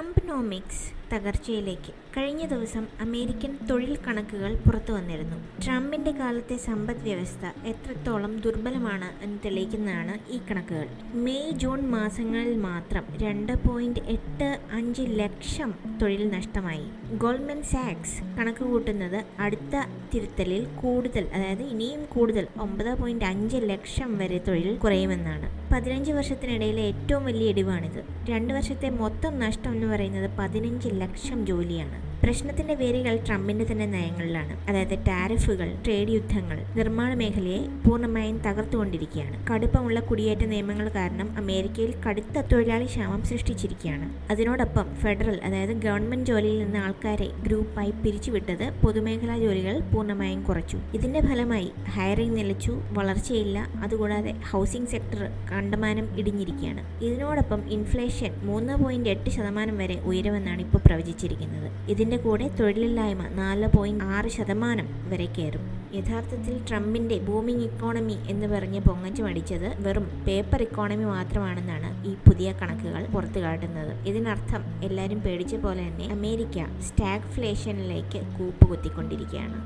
Trumponomics തകർച്ചയിലേക്ക്. കഴിഞ്ഞ ദിവസം American തൊഴിൽ കണക്കുകൾ പുറത്തു വന്നിരുന്നു. ട്രംപിന്റെ കാലത്തെ സമ്പദ് വ്യവസ്ഥ എത്രത്തോളം ദുർബലമാണ് എന്ന് തെളിയിക്കുന്നതാണ് ഈ കണക്കുകൾ. മെയ് ജൂൺ മാസങ്ങളിൽ മാത്രം രണ്ട് പോയിന്റ് എട്ട് അഞ്ച് ലക്ഷം തൊഴിൽ നഷ്ടമായി. ഗോൾഡ്മൻ സാക്സ് കണക്ക് കൂട്ടുന്നത് അടുത്ത തിരുത്തലിൽ കൂടുതൽ അതായത് ഇനിയും കൂടുതൽ ഒമ്പത് പോയിന്റ് അഞ്ച് ലക്ഷം വരെ തൊഴിൽ കുറയുമെന്നാണ്. പതിനഞ്ച് വർഷത്തിനിടയിലെ ഏറ്റവും വലിയ ഇടിവാണിത്. രണ്ട് വർഷത്തെ മൊത്തം നഷ്ടം എന്ന് പറയുന്നത് പതിനഞ്ച് ലക്ഷം ജോലിയാണ്. പ്രശ്നത്തിന്റെ വേരുകൾ ട്രംപിന്റെ തന്നെ നയങ്ങളിലാണ്. അതായത് ടാരിഫുകൾ ട്രേഡ് യുദ്ധങ്ങൾ നിർമ്മാണ മേഖലയെ പൂർണമായും തകർത്തുകൊണ്ടിരിക്കുകയാണ്. കടുപ്പമുള്ള കുടിയേറ്റ നിയമങ്ങൾ കാരണം അമേരിക്കയിൽ കടുത്ത തൊഴിലാളി ക്ഷാമം സൃഷ്ടിച്ചിരിക്കുകയാണ്. അതിനോടൊപ്പം ഫെഡറൽ അതായത് ഗവൺമെന്റ് ജോലിയിൽ നിന്ന് ആൾക്കാരെ ഗ്രൂപ്പായി പിരിച്ചുവിട്ടത് പൊതുമേഖലാ ജോലികൾ പൂർണമായും കുറച്ചു. ഇതിന്റെ ഫലമായി ഹയറിംഗ് നിലച്ചു വളർച്ചയില്ല അതുകൂടാതെ ഹൗസിംഗ് സെക്ടർ കണ്ടമാനം ഇടിഞ്ഞിരിക്കുകയാണ്. ഇതിനോടൊപ്പം ഇൻഫ്ലേഷൻ മൂന്ന് പോയിന്റ് എട്ട് ശതമാനം വരെ ഉയരുമെന്നാണ് ഇപ്പോൾ പ്രവചിച്ചിരിക്കുന്നത്. ഇതിന്റെ കൂടെ തൊഴിലില്ലായ്മ നാല് പോയിന്റ് ആറ് ശതമാനം വരെ കയറും. യഥാർത്ഥത്തിൽ ട്രംപിന്റെ ബൂമിംഗ് ഇക്കോണമി എന്ന് പറഞ്ഞ് പൊങ്ങച്ചു മടിച്ചത് വെറും പേപ്പർ ഇക്കോണമി മാത്രമാണെന്നാണ് ഈ പുതിയ കണക്കുകൾ പുറത്തു കാട്ടുന്നത്. ഇതിനർത്ഥം എല്ലാവരും പേടിച്ച പോലെ തന്നെ അമേരിക്ക സ്റ്റാഗ്ഫ്ലേഷനിലേക്ക് കൂപ്പുകുത്തിക്കൊണ്ടിരിക്കുകയാണ്